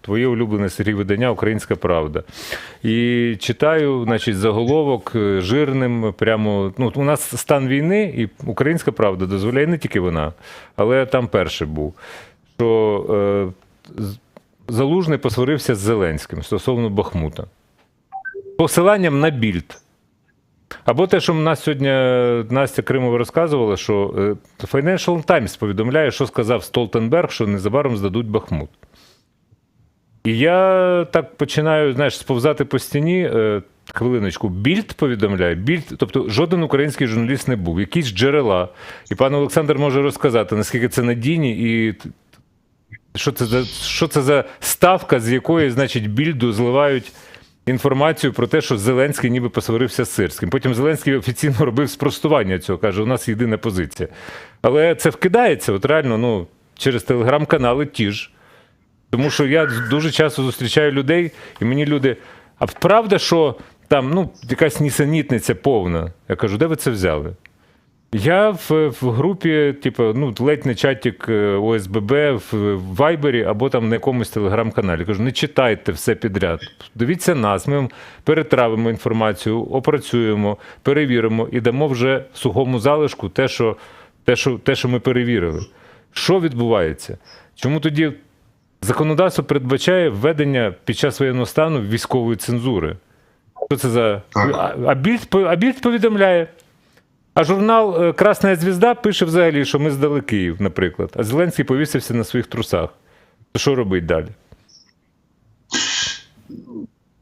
Твоє улюблене Сергій видання Українська Правда. І читаю, значить, заголовок е, жирним. Прямо ну, у нас стан війни, і Українська Правда дозволяє не тільки вона, але там перший був. Що е, Залужний посварився з Зеленським стосовно Бахмута. Посиланням на більд. Або те, що нас сьогодні Настя Кримова розказувала, що е, Financial Times повідомляє, що сказав Столтенберг, що незабаром здадуть Бахмут. І я так починаю, знаєш, сповзати по стіні. е, Хвилиночку, Більд повідомляє, Більд, тобто жоден український журналіст не був, якісь джерела. І пан Олександр може розказати, наскільки це надійні і що це за, що це за ставка, з якої, значить, більду зливають інформацію про те, що Зеленський ніби посварився з Сирським. Потім Зеленський офіційно робив спростування цього, каже, у нас єдина позиція. Але це вкидається, от реально, ну, через телеграм-канали ті ж. Тому що я дуже часто зустрічаю людей, і мені люди. А правда, що там ну, якась нісенітниця повна. Я кажу, де ви це взяли? Я в, в групі, типу, ну, ледь не чатік е, ОСББ в Вайбері або там на якомусь телеграм-каналі. Кажу, не читайте все підряд. Дивіться нас, ми перетравимо інформацію, опрацюємо, перевіримо і дамо вже в сухому залишку те, що, те, що, те, що ми перевірили. Що відбувається? Чому тоді законодавство передбачає введення під час воєнного стану військової цензури? Що це за. А, а, Більд, а Більд повідомляє. А журнал е, Красна Звізда пише взагалі, що ми здали Київ, наприклад. А Зеленський повісився на своїх трусах. То що робить далі?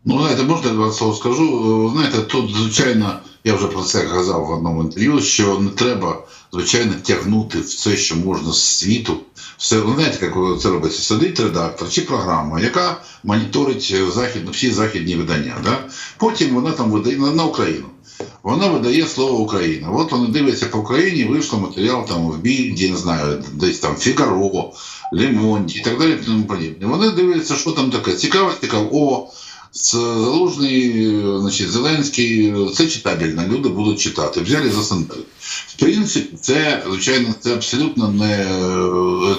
Ну, знаєте, можна я два слова скажу. Е, Знаєте, тут, звичайно, я вже про це казав в одному інтерв'ю, що не треба, звичайно, тягнути в це, що можна з світу. Все, знаєте, як це робиться? Сидить редактор чи програма, яка моніторить е, західну, всі західні видання. Да? Потім вона там видає на, Україну. Вона видає слово Україна. От вони дивляться по Україні, вийшло матеріал там в Більді, не знаю, десь там Фігаро, Лемонті і так далі. Тому подібне. Вони дивляться, що там таке. Цікаво, цікаво. О, Залужний, е, значить, Зеленський, це читабельно, люди будуть читати. Взяли засандали. В принципі, це, звичайно, це абсолютно не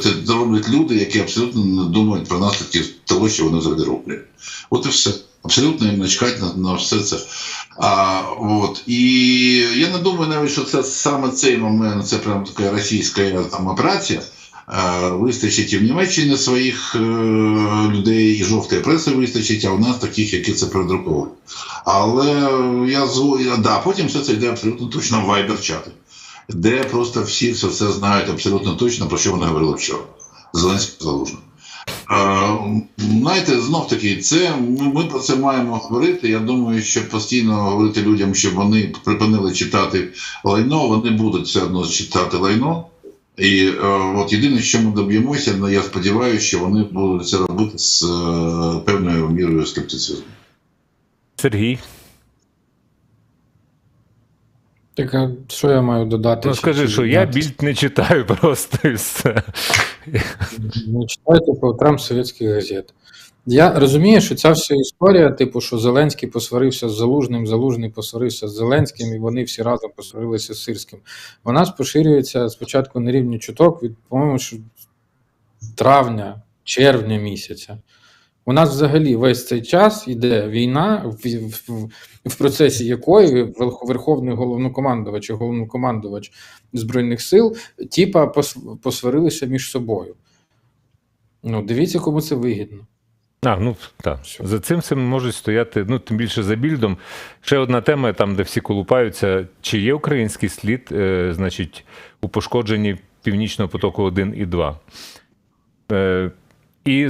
це роблять люди, які абсолютно не думають про наслідки того, що вони взагалі роблять. От і все. Абсолютно їм начкать на, на все це. А, от. І я не думаю навіть, що це саме цей момент, це прям така російська там операція. Вистачить і в Німеччині своїх е, людей, і жовтої преси вистачить, а у нас таких, які це передруковують. Але я зво... да, потім все це йде абсолютно точно в Viber-чати, де просто всі все це знають абсолютно точно, про що вони говорили вчора. Зеленський залужний. Знаєте, знов таки, це ми про це маємо говорити. Я думаю, що постійно говорити людям, щоб вони припинили читати лайно, вони будуть все одно читати лайно. І е, от єдине, що ми доб'ємося, ну, я сподіваюся, що вони будуть це робити з е, певною мірою скептицизму. Сергій, Так, а що я маю додати? ну скажи, що я більд не читаю просто і все. Не читайте по утрам совєтських газет. Я розумію, що ця вся історія, типу, що Зеленський посварився з Залужним, Залужний посварився з Зеленським, і вони всі разом посварилися з Сирським. Вона ж поширюється спочатку на рівні чуток від, по-моєму, травня, червня місяця. У нас взагалі весь цей час йде війна, в, в, в процесі якої Верховний головнокомандувач і головнокомандувач Збройних сил, типа, посварилися між собою. Ну, дивіться, кому це вигідно. А, ну так. За цим всім можуть стояти, ну тим більше за більдом. Ще одна тема, там, де всі колупаються, чи є український слід, е, значить, у пошкодженні Північного потоку 1 і 2. Е, і